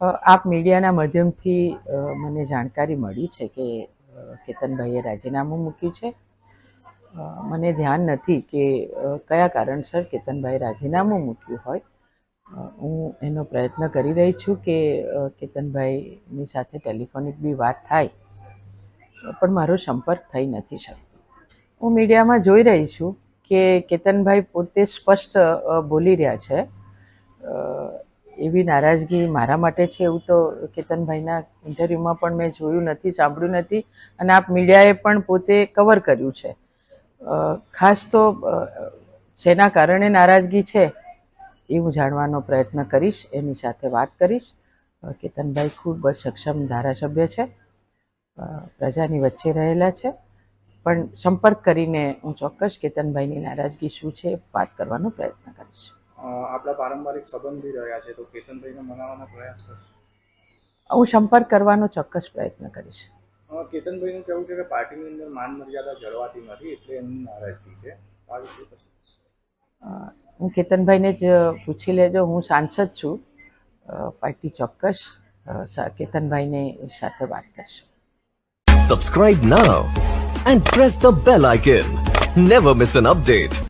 આપ મીડિયાના માધ્યમથી મને જાણકારી મળી છે કે કેતનભાઈએ રાજીનામું મૂક્યું છે. મને ધ્યાન નથી કે કયા કારણસર કેતનભાઈ રાજીનામું મૂક્યું હોય. હું એનો પ્રયત્ન કરી રહી છું કે કેતનભાઈની સાથે ટેલિફોનિક બી વાત થાય. પણ મારો સંપર્ક થઈ નથી શકતો. હું મીડિયામાં જોઈ રહી છું કે કેતનભાઈ પોતે સ્પષ્ટ બોલી રહ્યા છે. એવી નારાજગી મારા માટે છે એવું તો કેતનભાઈના ઇન્ટરવ્યૂમાં પણ મેં જોયું નથી, સાંભળ્યું નથી અને આપ મીડિયાએ પણ પોતે કવર કર્યું છે. ખાસ તો શેના કારણે નારાજગી છે એ હું જાણવાનો પ્રયત્ન કરીશ, એની સાથે વાત કરીશ. કેતનભાઈ ખૂબ જ સક્ષમ ધારાસભ્ય છે પ્રજાની વચ્ચે રહેલા છે. પણ સંપર્ક કરીને હું ચોક્કસ કેતનભાઈની નારાજગી શું છે વાત કરવાનો પ્રયત્ન કરીશ. આપણા પારંપરિક સંબંધી રહ્યા છે તો કેતનભાઈને મનાવવાનો પ્રયાસ કરશો. હું સંપર્ક કરવાનો ચોક્કસ પ્રયત્ન કરીશ. કેતનભાઈનું કહેવું છે કે પાર્ટીની અંદર માન મર્યાદા જળવાતી નથી એટલે એમની નારાજગી છે. આ વિશે હું કેતનભાઈને જ પૂછી લેજો હું સાંસદ છું. પાર્ટી ચોક્કસ કેતનભાઈને સાથે વાત કરશે. Subscribe now and press the bell icon never miss an update.